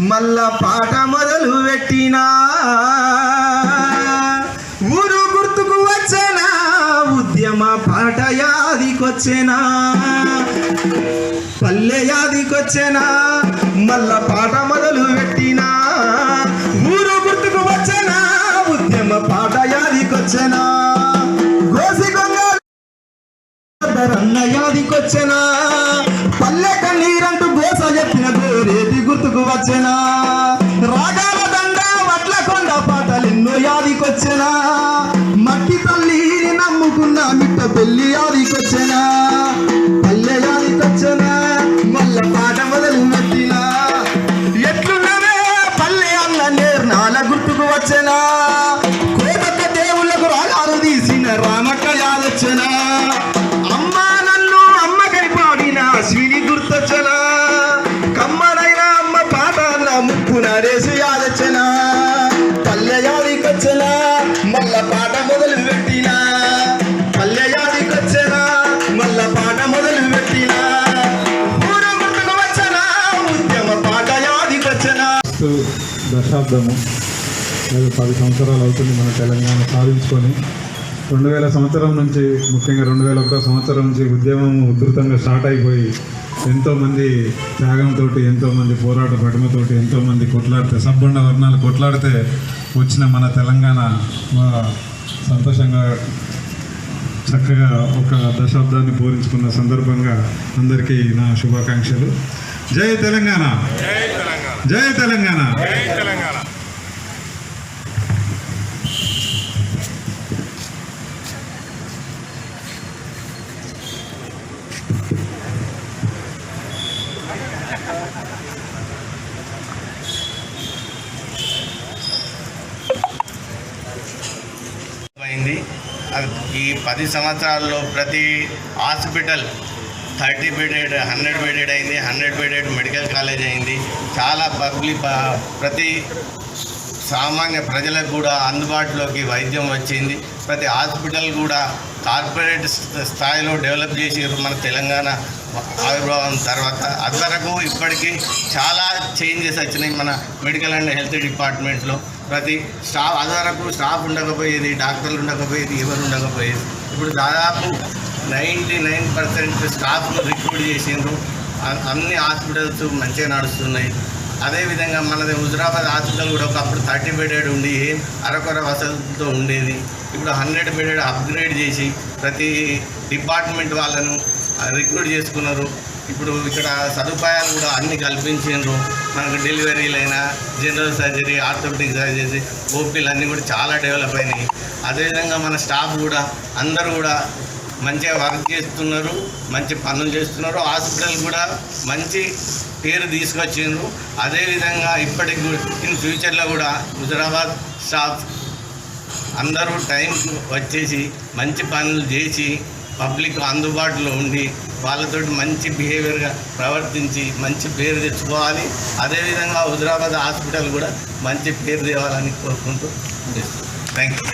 మళ్ళా పాట మొదలు పెట్టినా. ఊరు గుర్తుకు వచ్చేనా? ఉద్యమ పాట యాదికొచ్చేనా? పల్లె యాదికొచ్చేనా? మళ్ళా పాట మొదలు పెట్టినా. ఊరు గుర్తుకు వచ్చేనా? ఉద్యమ పాట యాదికొచ్చేనా? గోసి గొంగళి యాదికొచ్చేనా? పల్లె కన్నీరంటూ గోస చెప్పిన గోరేది గుర్తుకు వచ్చెనా? రాగాల దండ వడ్ల కొండ పాటలెన్నో యాదికొచ్చెనా? మట్టి తల్లిని నమ్ముకున్న మిట్ట పెళ్ళి యాదికొచ్చెనా? పల్లె యాదికొచ్చెనా? మల్ల పాట మొదలు పెట్టినా ఎట్లున్నవే పల్లె అన్న నేర్నాల గుర్తుకు వచ్చేనా? ముక్కున యాదచ్చన యాదొచ్చనా పల్లె యాదికొచ్చనా మల్ల పాట మొదలు పెట్టినా పల్లె యాదికొచ్చనా మల్ల పాట మొదలు పెట్టినా ఊరు గుర్తుకు వచ్చనా ఉద్యమ పాట యాదికొచ్చనా దశాబ్దము లేదా పది సంవత్సరాలు అవుతుంది మన తెలంగాణ సాధించుకొని. రెండు వేల సంవత్సరం నుంచి ముఖ్యంగా రెండు వేల ఒకటో సంవత్సరం నుంచి ఉద్యమం ఉధృతంగా స్టార్ట్ అయిపోయి ఎంతోమంది త్యాగంతో ఎంతోమంది పోరాట పటిమతోటి ఎంతోమంది కొట్లాడితే సబ్బండ వర్ణాలు కొట్లాడితే వచ్చిన మన తెలంగాణ సంతోషంగా చక్కగా ఒక దశాబ్దాన్ని పూరించుకున్న సందర్భంగా అందరికీ నా శుభాకాంక్షలు. జై తెలంగాణ! జై తెలంగాణ! అయింది. ఈ పది సంవత్సరాల్లో ప్రతి hospital thirty bedded hundred bedded అయింది. హండ్రెడ్ బెడెడ్ మెడికల్ కాలేజ్ అయింది. చాలా పబ్లిక్ ప్రతి సామాన్య ప్రజలకు కూడా అందుబాటులోకి వైద్యం వచ్చింది. ప్రతి హాస్పిటల్ కూడా కార్పొరేట్ స్థాయిలో డెవలప్ చేసారు మన తెలంగాణ ఆవిర్భావం తర్వాత. అంతవరకు ఇప్పటికీ చాలా చేంజెస్ వచ్చినాయి మన మెడికల్ అండ్ హెల్త్ డిపార్ట్మెంట్లో. ప్రతి స్టాఫ్ అంతవరకు స్టాఫ్ ఉండకపోయేది డాక్టర్లు ఉండకపోయేది ఎవరు ఉండకపోయేది. ఇప్పుడు దాదాపు నైంటీ నైన్ పర్సెంట్ స్టాఫ్ను రిక్రూట్ చేసిండ్రు అన్ని హాస్పిటల్స్ మంచిగా నడుస్తున్నాయి. అదేవిధంగా మనది హుజరాబాద్ హాస్పిటల్ కూడా ఒకప్పుడు థర్టీ బెడెడ్ ఉండి అరకొర వసతులతో ఉండేది. ఇప్పుడు హండ్రెడ్ బెడెడ్ అప్గ్రేడ్ చేసి ప్రతి డిపార్ట్మెంట్ వాళ్ళను రిక్రూట్ చేసుకున్నారు. ఇప్పుడు ఇక్కడ సదుపాయాలు కూడా అన్ని కల్పించారు మనకు డెలివరీలైనా జనరల్ సర్జరీ ఆర్థోపెడిక్ సర్జరీ ఓపీలు అన్నీ కూడా చాలా డెవలప్ అయినాయి. అదేవిధంగా మన స్టాఫ్ కూడా అందరూ కూడా మంచిగా వర్క్ చేస్తున్నారు మంచి పనులు చేస్తున్నారు. హాస్పిటల్ కూడా మంచి పేరు తీసుకొచ్చిండ్రు. అదేవిధంగా ఇప్పటికి ఇన్ ఫ్యూచర్లో కూడా హుజరాబాద్ స్టాఫ్ అందరూ టైం వచ్చేసి మంచి పనులు చేసి పబ్లిక్ అందుబాటులో ఉండి వాళ్ళతోటి మంచి బిహేవియర్గా ప్రవర్తించి మంచి పేరు తెచ్చుకోవాలి. అదేవిధంగా హుజరాబాద్ హాస్పిటల్ కూడా మంచి పేరు తేవాలని కోరుకుంటూ. Thank you